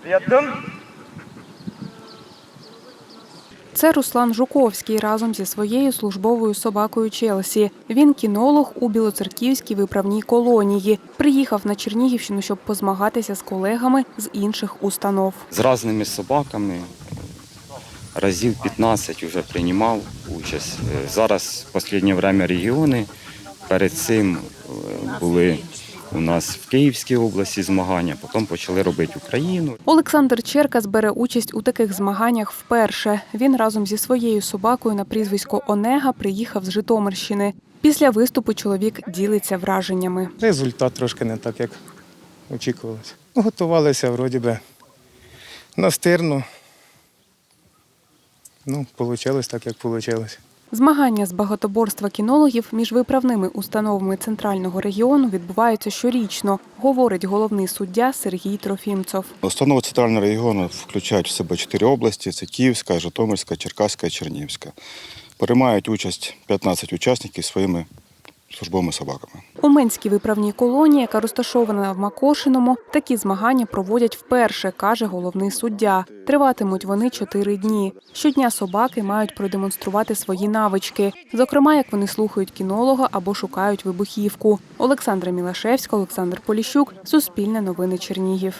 Рядом. Це Руслан Жуковський разом зі своєю службовою собакою Челсі. Він кінолог у Білоцерківській виправній колонії. Приїхав на Чернігівщину, щоб позмагатися з колегами з інших установ. з різними собаками. Разів 15 вже приймав участь. Зараз в останнє время регіони. Перед цим е, були у нас в Київській області змагання, потім почали робити Україну. Олександр Черкас бере участь у таких змаганнях вперше. Він разом зі своєю собакою на прізвисько Онега приїхав з Житомирщини. Після виступу чоловік ділиться враженнями. Результат трошки не так, як очікувалося. Ну, Готувалися вроді би настирно. Ну, вийшло так, як вийшло. Змагання з багатоборства кінологів між виправними установами центрального регіону відбуваються щорічно, говорить головний суддя Сергій Трофімцов. Установи центрального регіону включають в себе чотири області: це Київська, Житомирська, Черкаська і Чернігівська. Приймають участь 15 учасників своїми службовими собаками. У Менській виправній колонії, яка розташована в Макошиному, такі змагання проводять вперше, каже головний суддя. Триватимуть вони чотири дні. Щодня собаки мають продемонструвати свої навички, зокрема, як вони слухають кінолога або шукають вибухівку. Олександра Мілашевська, Олександр Поліщук, Суспільне новини Чернігів.